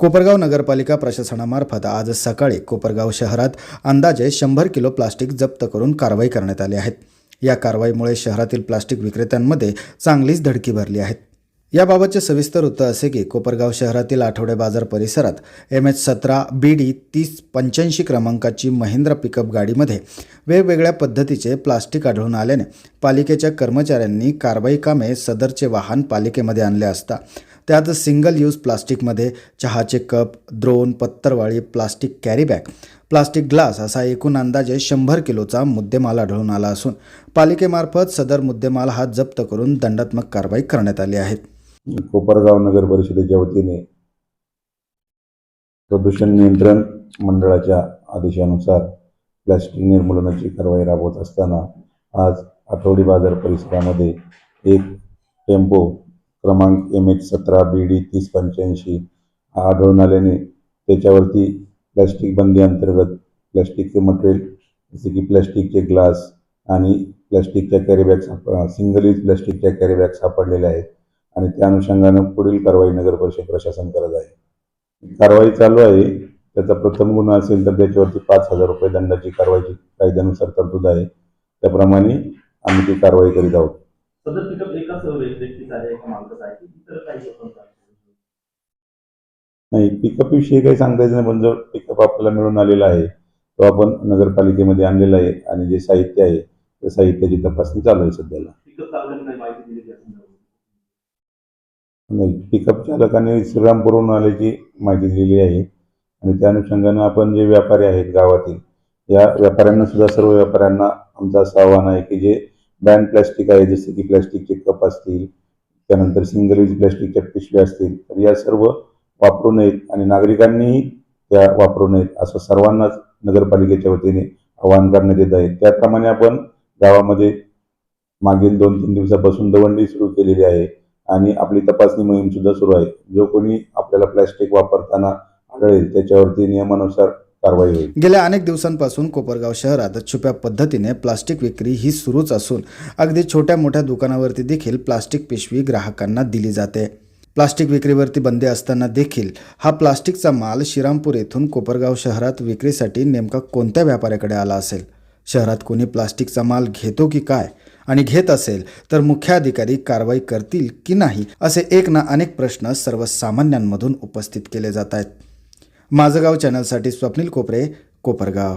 कोपरगाव नगरपालिका प्रशासनामार्फत आज सकाळी कोपरगाव शहरात अंदाजे शंभर किलो प्लास्टिक जप्त करून कारवाई करण्यात आली आहे. या कारवाईमुळे शहरातील प्लास्टिक विक्रेत्यांमध्ये चांगलीच धडकी भरली आहेत याबाबतचे सविस्तर वृत्त असे की कोपरगाव शहरातील आठवडे बाजार परिसरात एम एच सतरा बी डी तीस पंच्याऐंशी क्रमांकाची महिंद्रा पिकअप गाडीमध्ये वेगवेगळ्या पद्धतीचे प्लास्टिक आढळून आल्याने पालिकेच्या कर्मचाऱ्यांनी कारवाई कामे सदरचे वाहन पालिकेमध्ये आणले असता. त्यात सिंगल यूज प्लास्टिकमध्ये चहाचे कप द्रोण पत्तरवाळी plastic carry bag plastic glass असा एकूण अंदाजे शंभर किलोचा मुद्देमाल आढळून आला असून पालिकेमार्फत सदर मुद्देमाल हा जप्त करून दंडात्मक कारवाई करण्यात आली आहे. कोपरगाव नगर परिषदेच्या वतीने प्रदूषण नियंत्रण मंडळाच्या आदेशानुसार प्लॅस्टिक निर्मूलनाची कारवाई राबवत असताना आज आठवडी बाजार परिसरामध्ये एक टेम्पो क्रमांक एम एच सतरा बी डी तीस पंच्याऐंशी हा आढळून आल्याने त्याच्यावरती प्लॅस्टिक बंदी अंतर्गत प्लॅस्टिकचे मटेरियल जसे की प्लॅस्टिकचे ग्लास आणि प्लॅस्टिकच्या कॅरीबॅग साप सिंगल यूज प्लॅस्टिकच्या कॅरीबॅग सापडलेल्या आहेत. आणि त्या अनुषंगानं पुढील कारवाई नगर परिषद प्रशासन करत आहे. कारवाई चालू आहे. त्याचा प्रथम गुन्हा असेल तर त्याच्यावरती पाच हजार रुपये दंडाची कारवाईची कायद्यानुसार तरतूद आहे. त्याप्रमाणे आम्ही ती कारवाई करीत आहोत? नाही पिकअप विषयी काही सांगता येत नाही पण जो पिकअप आपल्याला मिळून आलेला आहे तो आपण नगरपालिकेमध्ये आणलेला आहे आणि जे साहित्य आहे त्या साहित्याची तपासणी चालू आहे सध्याला पिकअप चालकाने काही माहिती दिली त्या संदर्भात नाही म्हणजे पिकअप चालकाने श्रीरामपूरहून आल्याची माहिती दिलेली आहे. आणि त्या अनुषंगानं आपण जे व्यापारी आहेत गावातील या व्यापाऱ्यांना सुद्धा सर्व व्यापाऱ्यांना आमचं असं आव्हान आहे की जे बँड प्लॅस्टिक आहे जसे की प्लॅस्टिकचे कप असतील त्यानंतर सिंगल यूज प्लॅस्टिकच्या पिशव्या असतील तर या सर्व वापरू नयेत आणि नागरिकांनीही त्या वापरू नयेत असं सर्वांनाच नगरपालिकेच्या वतीने आवाहन करण्यात येत आहे. त्याप्रमाणे आपण गावामध्ये मागील दोन तीन दिवसापासून दवंडी सुरू केलेली आहे. आणि आपली तपासणी मोहीम सुद्धा सुरू आहे. जो कोणी आपल्याला प्लॅस्टिक वापरताना आढळेल त्याच्यावरती नियमानुसार कारवाई होईल. गेल्या अनेक दिवसांपासून कोपरगाव शहरात छुप्या पद्धतीने प्लास्टिक विक्री ही सुरूच असून अगदी छोट्या मोठ्या दुकानावरती देखील प्लास्टिक पिशवी ग्राहकांना दिली जाते. प्लास्टिक विक्रीवरती बंदी असताना देखील हा प्लास्टिकचा माल श्रीरामपूर येथून कोपरगाव शहरात विक्रीसाठी नेमका कोणत्या व्यापाऱ्याकडे आला असेल? शहरात कोणी प्लास्टिकचा माल घेतो की काय? आणि घेत असेल तर मुख्याधिकारी कारवाई करतील की नाही असे एक ना अनेक प्रश्न सर्वसामान्यांमधून उपस्थित केले जात आहेत. माझं गाव चॅनलसाठी स्वप्नील कोपरे कोपरगाव.